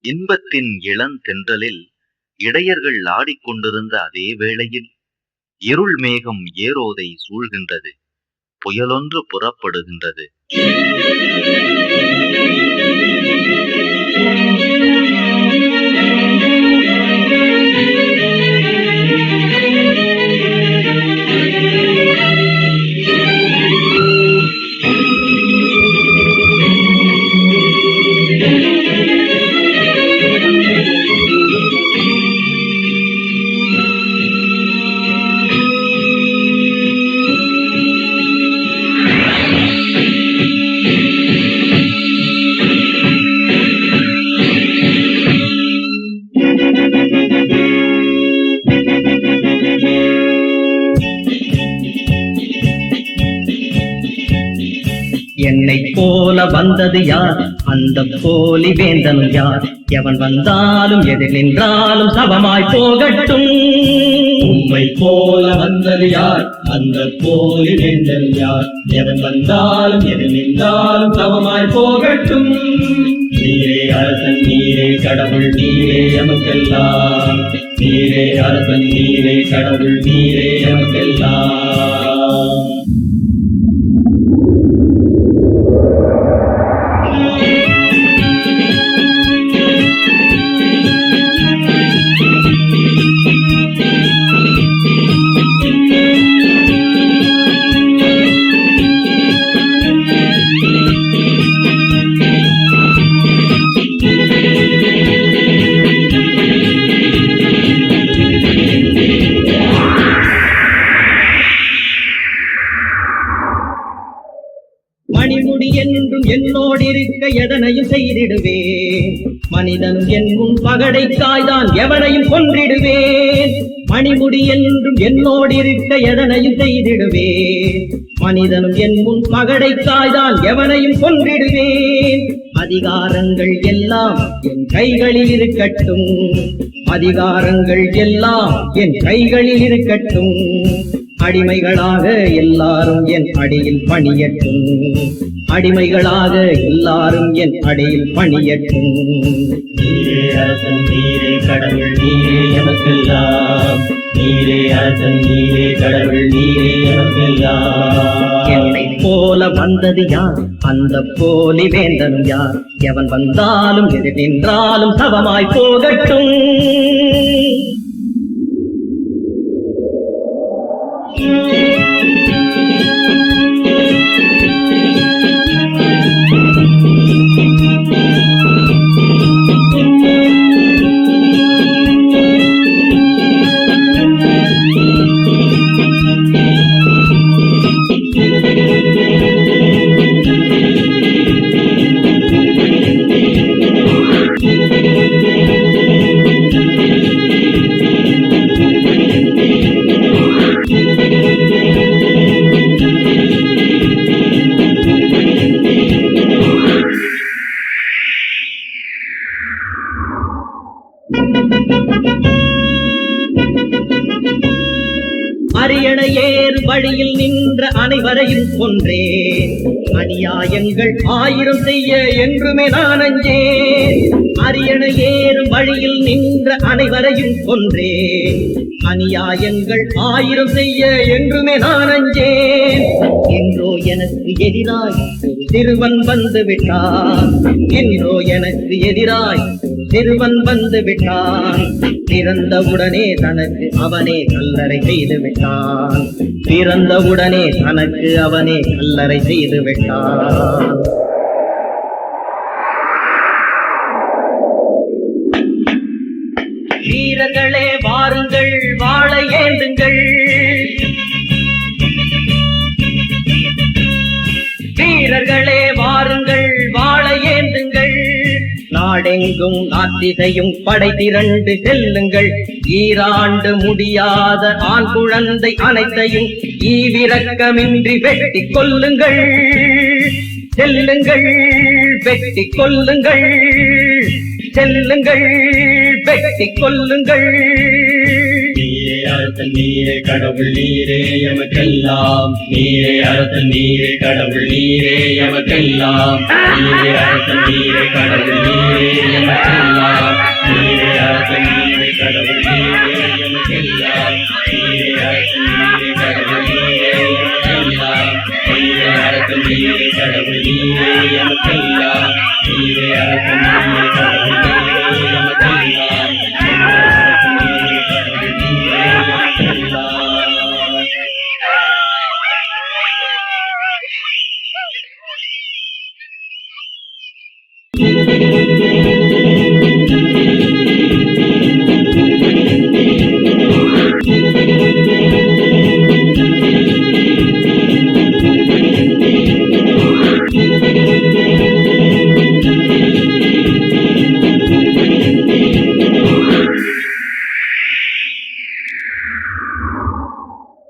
இன்பத்தின் இளந்தென்றலில் இடையர்கள் ஆடிக்கொண்டிருந்த அதே வேளையில் இருள் மேகம் ஏரோதை சூழ்கின்றது புயலொன்று புறப்படுகின்றது. என்னை போல வந்தது யார்? அந்த போலி வேந்தனும் யார்? எவன் வந்தாலும் எதிர் நின்றாலும் சபமாய் போகட்டும். உம்மை போல வந்தது யார்? அந்த போலி வேந்தனும் யார்? எவன் வந்தாலும் எது நின்றாலும் சமமாய் போகட்டும். நீரே அரசன் நீரே கடவுள் நீரே எமக்கெல்லாம். நீரே அரசன் நீரே கடவுள் நீரே எமக்கெல்லாம். என்னோடு இருக்க எதனையும் செய்திடுவேன் மனிதன் என்னும் பகடை தாய்தான் எவனையும் கொன்றிடுவேன் மணிமுடி என்றும் என்னோடு இருக்க எதனையும் செய்திடுவேன் மனிதனும் என் முன் பகடை தாய்தான் எவனையும் கொன்றிடுவேன் அதிகாரங்கள் எல்லாம் என் கைகளில் இருக்கட்டும். அதிகாரங்கள் எல்லாம் என் கைகளில் இருக்கட்டும். அடிமைகளாக எல்லாரும் என் அடியில் பணியட்டும். அடிமைகளாக எல்லாரும் என் அடியில் பணியட்டும். நீரே அரசன் நீரே கடவுள் நீரே எமக்கெல்லாம். நீரே அரசன் நீரே கடவுள் நீரே எமக்கெல்லாம். என்னைப் போல வந்தது யார்? அந்த போலி வேந்தனும் யார்? எவன் வந்தாலும் எதிர் நின்றாலும் சவமாய் போகட்டும். அரியணை ஏறு வழியில் நின்ற அனைவரையும் கொன்றேன். அநியாயங்கள் ஆயிரம் செய்ய என்றுமே நான் அஞ்சேன். அரியணை வழியில் நின்ற அனைவரையும் கொன்றேன். அநியாயங்கள் ஆயிரம் செய்ய என்றுமே நான் அஞ்சேன். என்றோ எனக்கு எதிராய் திருவன் சிறுவன் வந்து விட்டான். என்றோ எனக்கு எதிராய் சிறுவன் வந்து விட்டான். பிறந்தவுடனே தனக்கு அவனே கல்லறை செய்து விட்டான். பிறந்தவுடனே தனக்கு அவனே கல்லறை செய்து விட்டான். வீரர்களே நாடெங்கும் நாத்திசையும் படை திரண்டு செல்லுங்கள். ஈராண்டு முடியாத ஆண் குழந்தை அனைத்தையும் ஈவிரக்கமின்றி வெட்டி கொல்லுங்கள். செல்லுங்கள் வெட்டி கொல்லுங்கள். செல்லுங்கள் வெட்டி கொல்லுங்கள். அறத்தல் நீரே கடவுள் நீரே எமக்கெல்லாம். நீரே அறத்தல் நீரே கடவுள் நீரே எமக்கெல்லாம். நீரே அறத்தல் நீரே கடவுள் நீரே எமக்கெல்லாம். நீரே அறத்தல் நீரே கடவுள் நீரே எமக்கெல்லாம். நீரே அறத்தல் நீரே